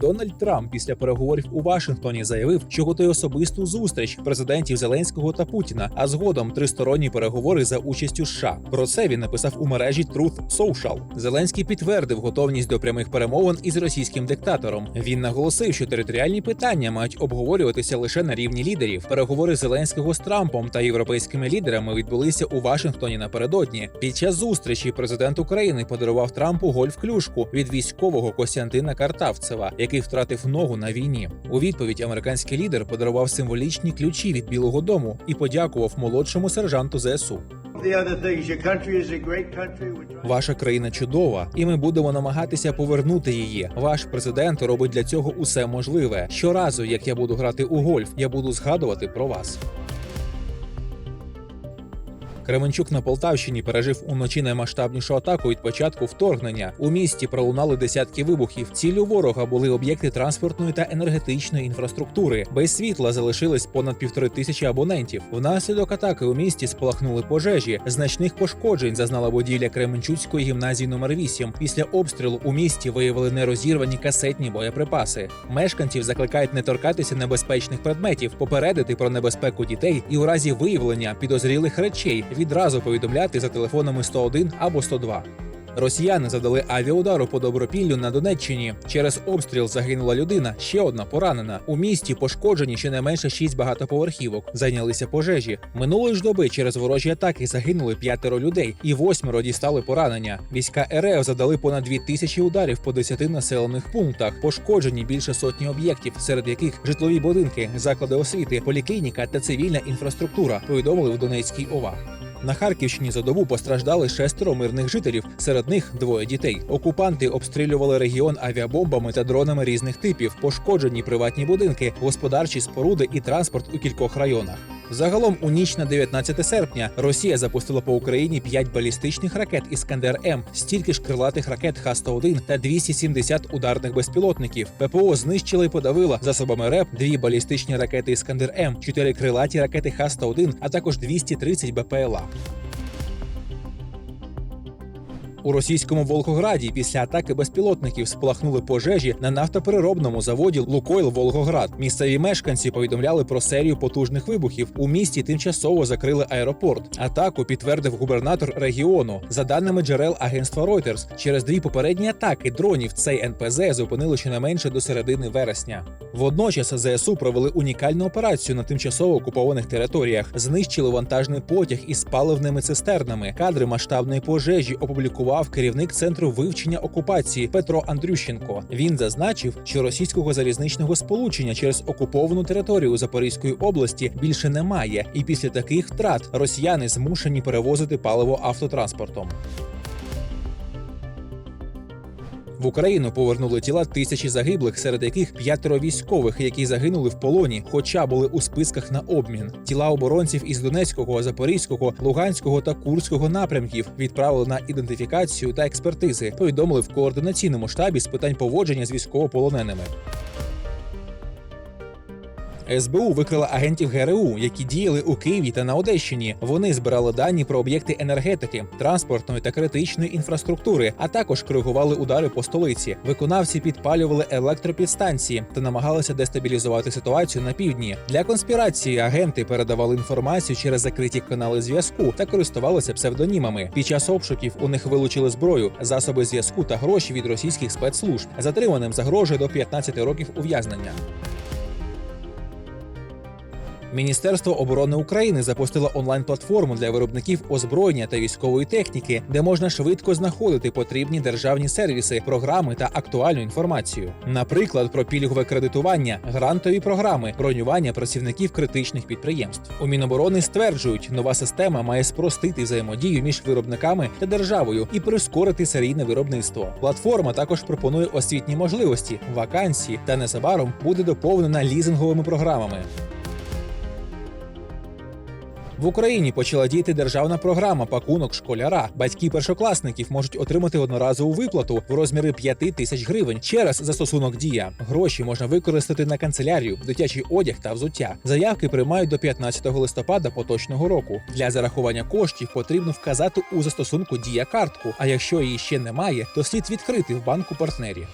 Дональд Трамп після переговорів у Вашингтоні заявив, що готує особисту зустріч президентів Зеленського та Путіна, а згодом тристоронні переговори за участю США. Про це він написав у мережі Truth Social. Зеленський підтвердив готовність до прямих перемовин із російським диктатором. Він наголосив, що територіальні питання мають обговорюватися лише на рівні лідерів. Переговори Зеленського з Трампом та європейськими лідерами відбулися у Вашингтоні напередодні. Під час зустрічі президент України подарував Трампу гольф-клюшку від військового Костянтина Картавцева, який втратив ногу на війні. У відповідь американський лідер подарував символічні ключі від Білого Дому і подякував молодшому сержанту ЗСУ. Ваша країна чудова, і ми будемо намагатися повернути її. Ваш президент робить для цього усе можливе. Щоразу, як я буду грати у гольф, я буду згадувати про вас. Кременчук на Полтавщині пережив уночі наймасштабнішу атаку від початку вторгнення. У місті пролунали десятки вибухів. Ціллю ворога були об'єкти транспортної та енергетичної інфраструктури. Без світла залишились понад півтори тисячі абонентів. Внаслідок атаки у місті спалахнули пожежі. Значних пошкоджень зазнала будівля Кременчуцької гімназії номер 8 Після обстрілу у місті виявили нерозірвані касетні боєприпаси. Мешканців закликають не торкатися небезпечних предметів, попередити про небезпеку дітей і у разі виявлення підозрілих речей відразу повідомляти за телефонами 101 або 102. Росіяни завдали авіаудару по Добропіллю на Донеччині. Через обстріл загинула людина, ще одна поранена. У місті пошкоджені щонайменше шість багатоповерхівок. Зайнялися пожежі. Минулої ж доби через ворожі атаки загинули п'ятеро людей, і восьмеро дістали поранення. Війська РФ задали понад дві тисячі ударів по десяти населених пунктах. Пошкоджені більше сотні об'єктів, серед яких житлові будинки, заклади освіти, поліклініка та цивільна інфраструктура. Повідомили в Донецькій ОВА. На Харківщині за добу постраждали шестеро мирних жителів, серед них двоє дітей. Окупанти обстрілювали регіон авіабомбами та дронами різних типів, пошкоджені приватні будинки, господарчі споруди і транспорт у кількох районах. Загалом у ніч на 19 серпня Росія запустила по Україні 5 балістичних ракет Іскандер М, стільки ж крилатих ракет Х-101 та 270 ударних безпілотників. ППО знищила і подавила засобами РЕП дві балістичні ракети Іскандер М, чотири крилаті ракети Х-101, а також 230 БПЛА. У російському Волгограді після атаки безпілотників спалахнули пожежі на нафтопереробному заводі Лукойл Волгоград. Місцеві мешканці повідомляли про серію потужних вибухів. У місті тимчасово закрили аеропорт. Атаку підтвердив губернатор регіону. За даними джерел агентства Reuters, через дві попередні атаки дронів цей НПЗ зупинили щонайменше до середини вересня. Водночас ЗСУ провели унікальну операцію на тимчасово окупованих територіях. Знищили вантажний потяг із паливними цистернами. Кадри масштабної пожежі опублікував керівник центру вивчення окупації Петро Андрющенко. Він зазначив, що російського залізничного сполучення через окуповану територію Запорізької області більше немає, і після таких втрат росіяни змушені перевозити паливо автотранспортом. В Україну повернули тіла тисячі загиблих, серед яких п'ятеро військових, які загинули в полоні, хоча були у списках на обмін. Тіла оборонців із Донецького, Запорізького, Луганського та Курського напрямків відправили на ідентифікацію та експертизи. Повідомили в координаційному штабі з питань поводження з військовополоненими. СБУ викрила агентів ГРУ, які діяли у Києві та на Одещині. Вони збирали дані про об'єкти енергетики, транспортної та критичної інфраструктури, а також коригували удари по столиці. Виконавці підпалювали електропідстанції та намагалися дестабілізувати ситуацію на півдні. Для конспірації агенти передавали інформацію через закриті канали зв'язку та користувалися псевдонімами. Під час обшуків у них вилучили зброю, засоби зв'язку та гроші від російських спецслужб. Затриманим загрожує до 15 років ув'язнення. Міністерство оборони України запустило онлайн-платформу для виробників озброєння та військової техніки, де можна швидко знаходити потрібні державні сервіси, програми та актуальну інформацію. Наприклад, про пільгове кредитування, грантові програми, бронювання працівників критичних підприємств. У Міноборони стверджують, нова система має спростити взаємодію між виробниками та державою і прискорити серійне виробництво. Платформа також пропонує освітні можливості, вакансії та незабаром буде доповнена лізинговими програмами. В Україні почала діяти державна програма пакунок школяра. Батьки першокласників можуть отримати одноразову виплату в розмірі 5 тисяч гривень через застосунок дія. Гроші можна використати на канцелярію, дитячий одяг та взуття. Заявки приймають до 15 листопада поточного року. Для зарахування коштів потрібно вказати у застосунку дія картку. А якщо її ще немає, то слід відкрити в банку партнері.